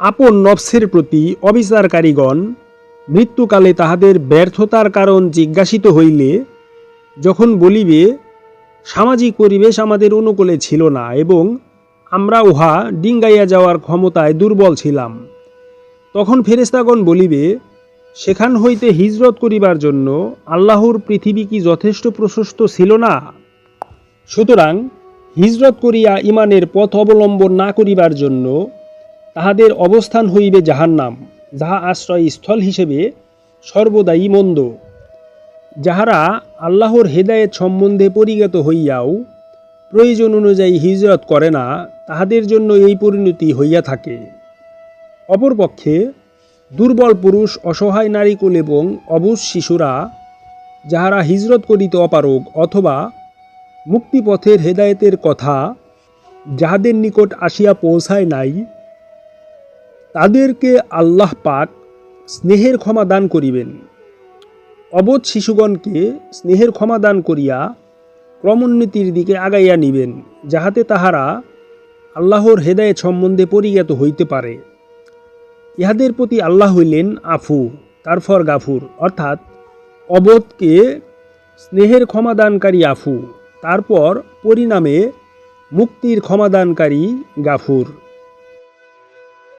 আপন নফসের প্রতি অবিচারকারীগণ মৃত্যুকালে তাহাদের ব্যর্থতার কারণ জিজ্ঞাসিত হইলে যখন বলিবে, সামাজিক পরিবেশ আমাদের অনুকূলে ছিল না এবং আমরা উহা ডিঙ্গাইয়া যাওয়ার ক্ষমতায় দুর্বল ছিলাম। তখন ফেরেস্তাগণ বলিবে, সেখান হইতে হিজরত করিবার জন্য আল্লাহর পৃথিবী কি যথেষ্ট প্রশস্ত ছিল না? সুতরাং হিজরত করিয়া ইমানের পথ অবলম্বন না করিবার জন্য তাহাদের অবস্থান হইবে জাহান্নাম, যাহা আশ্রয়স্থল হিসেবে সর্বদাই মন্দ। যাহারা আল্লাহর হেদায়েত সম্বন্ধে পরিজ্ঞাত হইয়াও প্রয়োজন অনুযায়ী হিজরত করে না, তাহাদের জন্য এই পরিণতি হইয়া থাকে। অপরপক্ষে দুর্বল পুরুষ, অসহায় নারীকুল এবং অবুজ শিশুরা, যাহারা হিজরত করিতে অপারগ অথবা মুক্তিপথের হেদায়েতের কথা যাহাদের নিকট আসিয়া পৌঁছায় নাই তাদেরকে আল্লাহ পাক স্নেহের ক্ষমা দান করিবেন। অবোধ শিশুগণকে স্নেহের ক্ষমা দান করিয়া ক্রমোন্নতির দিকে আগাইয়া নিবেন, যাহাতে তাহারা আল্লাহর হেদায়েত সম্বন্ধে পরিজ্ঞাত হইতে পারে। ইহাদের প্রতি আল্লাহ হইলেন আফু তারপর গাফুর, অর্থাৎ অবোধকে স্নেহের ক্ষমাদানকারী আফু তারপর পরিণামে মুক্তির ক্ষমাদানকারী গাফুর।